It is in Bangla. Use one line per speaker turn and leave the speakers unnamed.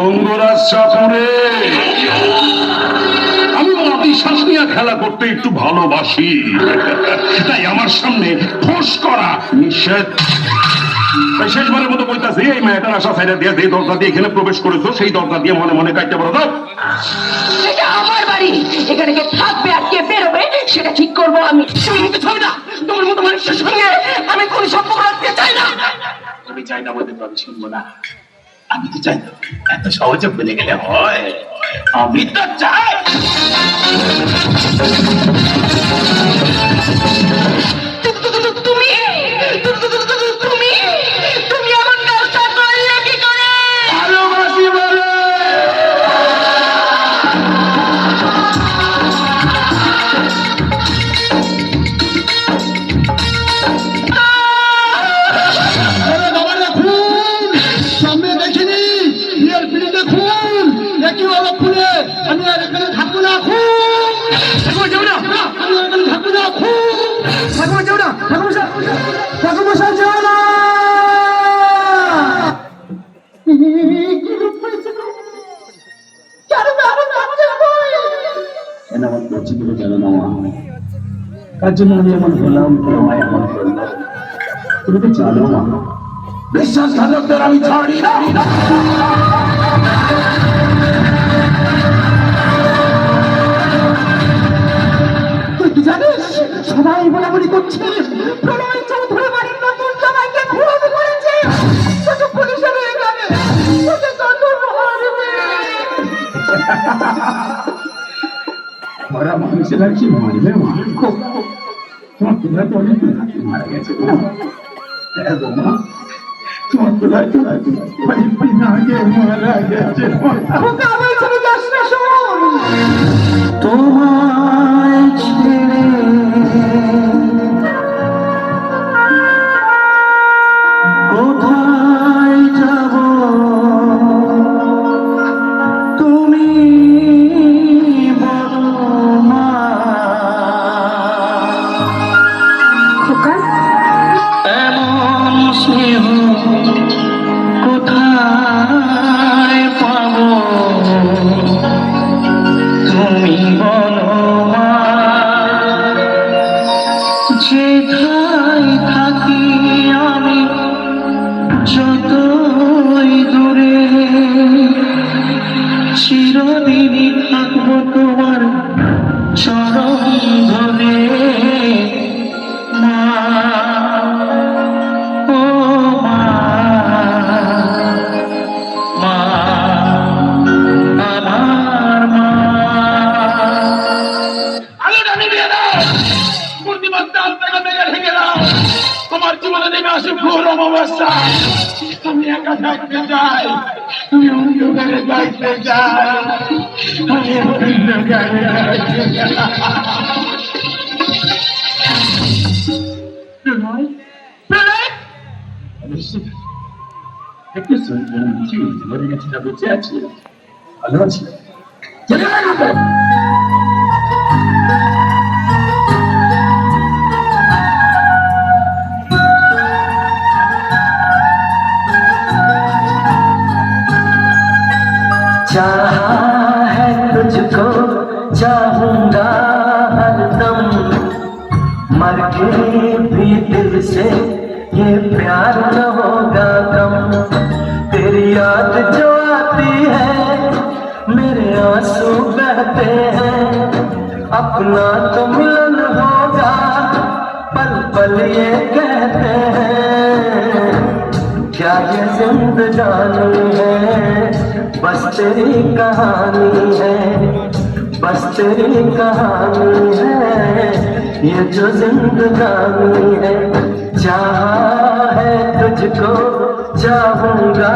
গঙ্গরাজপুরে আমি মতিশ্বাস নিয়ে খেলা করতে একটু ভালোবাসি। তাই আমার সামনে ফোস করা নিষেধ। শেষবারের মতো কইতাছি এই মেয়েটার আশা দিয়ে যে দরজা দিয়ে এখানে প্রবেশ করেছ সেই দরজা দিয়ে মনে মনে কাটতে পারো
আমার বাড়ি। এখানে কে থাকবে আর কে বেরোবে সেটা ঠিক করব আমি। তুমি কিন্তু ছবি না তোমার মতো মানুষের সঙ্গে আমি কোনো সম্পর্ক রাখতে চাই না।
আমি চাই না বলতে পারছি না। আমি তো চাই এত সহজে ভুলে গেলে হয়। আমি তো চাই।
হলো খুলে আমি আর এখানে থাকব না
ঠাকুমা যাও না।
আমি আর এখানে থাকব না খুন
ঠাকুমা যাও না। ঠাকুমা
ঠাকুর মশাই যাও না।
জন্য এমন হলাম? এমন তুমি তো জানো বিশ্বাসঘাতকদের আমি ছাড়ি না। মরা মানুষেরা কি মারবে মা? তোমার পিতা তো অনেক মারা গেছে না হ্যাঁ তোমার পিতা তো অনেকদিন আগে মারা গেছে মেঘে ঢেকে দাও তোমার জীবনে নেমে আসুক ঘোর অমাবস্যা আমি একা থাকতে চাই। আমি অন্ধকারে থাকতে চাই। আমি অন্ধকারে গেছে না আছি। ভালো আছি?
चाहा है तुझको चाहूँगा हरदम मर के भी दिल से ये प्यार न होगा कम। तेरी याद जो आती है, मेरे आँसू बहते हैं। अपना तो मिलन होगा, पल पल ये कहते हैं। क्या ये जिंदगानी है? बस तेरी कहानी है, बस तेरी कहानी है, ये जो जिंदगानी है, चाह है तुझको, चाहूँगा